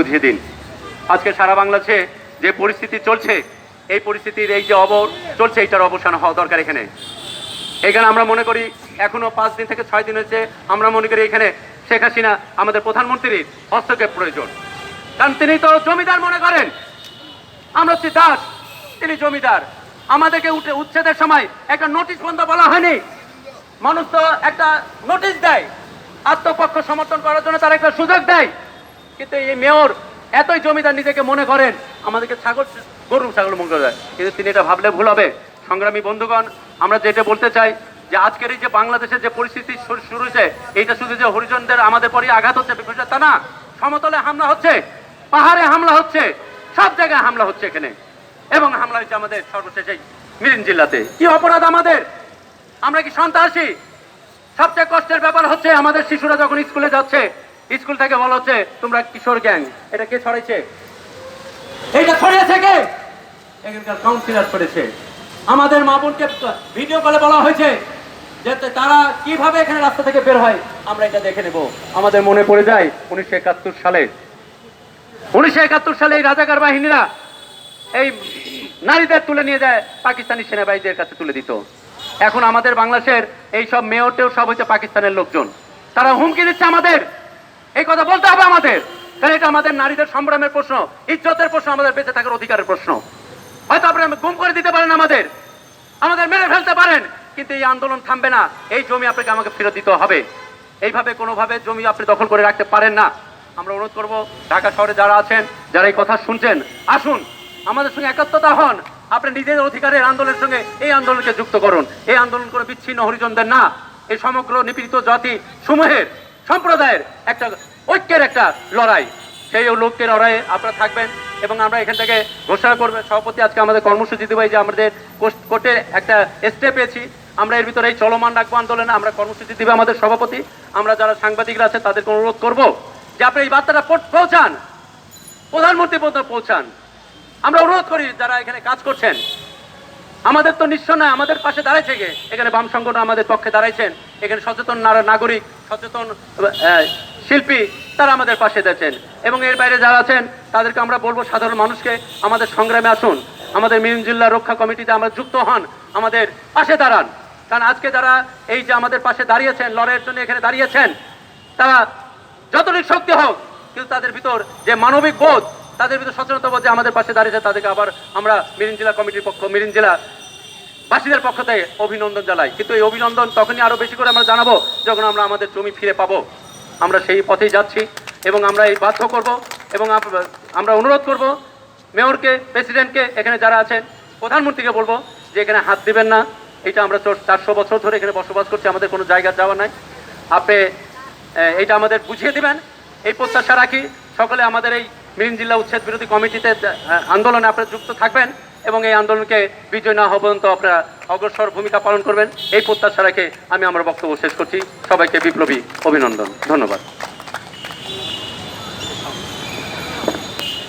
বুঝিয়ে দিন। আজকে সারা বাংলাদেশে যে পরিস্থিতি চলছে, এই পরিস্থিতির এই যে অব চলছে এইটার অবসান হওয়া দরকার এখানে। এখানে আমরা মনে করি এখনও পাঁচ দিন থেকে ছয় দিন হয়েছে, আমরা মনে করি এখানে শেখ হাসিনা আমাদের প্রধানমন্ত্রীর হস্তক্ষেপ প্রয়োজন। কারণ তিনি তো জমিদার মনে করেন। আমরা হচ্ছি দাস, তিনি জমিদার। আমাদেরকে উঠে উচ্ছেদের সময় একটা নোটিশ বন্ধ বলা হয়নি। মানুষ তো একটা নোটিশ দেয়, আত্মপক্ষ সমর্থন করার জন্য তারা একটা সুযোগ দেয়। কিন্তু এই মেয়র এতই জমিদার নিজেকে মনে করেন, আমাদেরকে ছাগল, গরু, ছাগল মনে করে দেয়। কিন্তু তিনি এটা ভাবলে ভুল হবে। সংগ্রামী বন্ধুগণ, আমরা যেটা বলতে চাই যে আজকের এই যে বাংলাদেশের যে পরিস্থিতি শুরু হয়েছে, এইটা শুধু যে হরিজনদের আমাদের পরই আঘাত হচ্ছে তা না। সমতলে হামলা হচ্ছে, পাহাড়ে হামলা হচ্ছে, সব জায়গায় হামলা হচ্ছে এখানে। এবং হামলা হচ্ছে আমাদের সর্বশেষ মিরিন জেলাতে কি অপরাধ আমাদের? আমরা কি সন্ত্রাসী? সবচেয়ে কষ্টের ব্যাপার হচ্ছে আমাদের শিশুরা যখন স্কুলে যাচ্ছে স্কুল থেকে বলা হচ্ছে, তোমরা কিশোর গ্যাং। এটা কে ছড়াইছে? এইটা ছড়িয়েছে কে? এখানকার কাউন্সিলর করেছে আমাদের মা বোনকে ভিডিও কলে বলা হয়েছে যে তারা কীভাবে এখানে রাস্তা থেকে বের হয়। আমরা এটা দেখে নেব। আমাদের মনে পড়ে যায় উনিশশো একাত্তর সালে। উনিশশো একাত্তর সালে এই রাজাকার বাহিনীরা এই নারীদের তুলে নিয়ে যায়, পাকিস্তানি সেনাবাহিনীদের কাছে তুলে দিত। এখন আমাদের বাংলাদেশের এই সব মেয়রটেও সব হচ্ছে পাকিস্তানের লোকজন। তারা হুমকি দিচ্ছে আমাদের। এই কথা বলতে হবে আমাদের। কারণ এটা আমাদের নারীদের সংগ্রামের প্রশ্ন, ইজ্জতের প্রশ্ন, আমাদের বেঁচে থাকার অধিকারের প্রশ্ন। হয়তো আপনারা গুম করে দিতে পারেন আমাদের। আমাদের মেরে ফেলতে পারেন, কিন্তু এই আন্দোলন থামবে না। এই জমি আপনাকে আমাকে ফেরত দিতে হবে। এইভাবে কোনোভাবে জমি আপনি দখল করে রাখতে পারেন না। আমরা অনুরোধ করব, ঢাকা শহরে যারা আছেন, যারা এই কথা শুনছেন, আসুন। আমাদের সঙ্গে একাত্মতা হন। আপনি নিজের অধিকারের আন্দোলনের সঙ্গে এই আন্দোলনকে যুক্ত করুন। এই আন্দোলন করে বিচ্ছিন্ন হরিজনদের না। এই সমগ্র নিপীড়িত জাতি সমূহের সম্প্রদায়ের একটা ঐক্যের একটা লড়াই। সেই লোককে লড়াইয়ে আপনারা থাকবেন এবং আমরা এখান থেকে ঘোষণা করবে। সভাপতি আজকে আমাদের কর্মসূচি দেবো যে আমাদের কোষ- কোর্টে একটা স্টে পেয়েছি। আমরা এর ভিতরে এই চলমান রাখব আন্দোলনে। আমরা কর্মসূচি দিবে আমাদের সভাপতি। আমরা যারা সাংবাদিকরা আছে তাদেরকে অনুরোধ করব যে আপনি এই বার্তাটা পৌঁছান। প্রধানমন্ত্রী পর্যন্ত পৌঁছান। আমরা অনুরোধ করি যারা এখানে কাজ করছেন। আমাদের তো নিশ্চয় নয়, আমাদের পাশে দাঁড়াইছে এখানে বাম সংগঠন আমাদের পক্ষে দাঁড়াইছেন। এখানে সচেতন নাগরিক, সচেতন শিল্পী, তারা আমাদের পাশে দিয়েছেন এবং এর বাইরে যারা আছেন, তাদেরকে আমরা বলব সাধারণ মানুষকে, আমাদের সংগ্রামে আসুন। আমাদের মিরিন জিল্লা রক্ষা কমিটিতে আমরা যুক্ত হন। আমাদের পাশে দাঁড়ান। কারণ আজকে যারা এই যে আমাদের পাশে দাঁড়িয়েছেন, লড়াইয়ের জন্য এখানে দাঁড়িয়েছেন, তারা যতটুকু শক্তি হোক, কিন্তু তাদের ভিতর যে মানবিক বোধ, তাদের ভিতর সচেতনতা বোধ যে আমাদের পাশে দাঁড়িয়েছে, তাদেরকে আবার আমরা মিরিন জেলা কমিটির পক্ষ মিরিন জেলা বাসীদের পক্ষ থেকে অভিনন্দন জানাই। কিন্তু এই অভিনন্দন তখনই আরও বেশি করে আমরা জানাব যখন আমরা আমাদের জমি ফিরে পাবো। আমরা সেই পথেই যাচ্ছি এবং আমরা এই বাধ্য করব এবং আমরা অনুরোধ করব মেয়রকে, প্রেসিডেন্টকে, এখানে যারা আছেন, প্রধানমন্ত্রীকে বলব যে এখানে হাত দিবেন না। এটা আমরা চারশো বছর ধরে এখানে বসবাস করছি, আমাদের কোনো জায়গা যাওয়া নাই। আপনি এইটা আমাদের বুঝিয়ে দিবেন। এই প্রত্যাশা রাখি। সকলে আমাদের এই মিরিন জেলা উচ্ছেদ বিরোধী কমিটিতে আন্দোলনে আপনারা যুক্ত থাকবেন এবং এই আন্দোলনকে বিজয় না হওয়া পর্যন্ত আপনারা অগ্রসর ভূমিকা পালন করবেন। এই প্রত্যাশা রেখে আমি আমার বক্তব্য শেষ করছি। সবাইকে বিপ্লবী অভিনন্দন। ধন্যবাদ।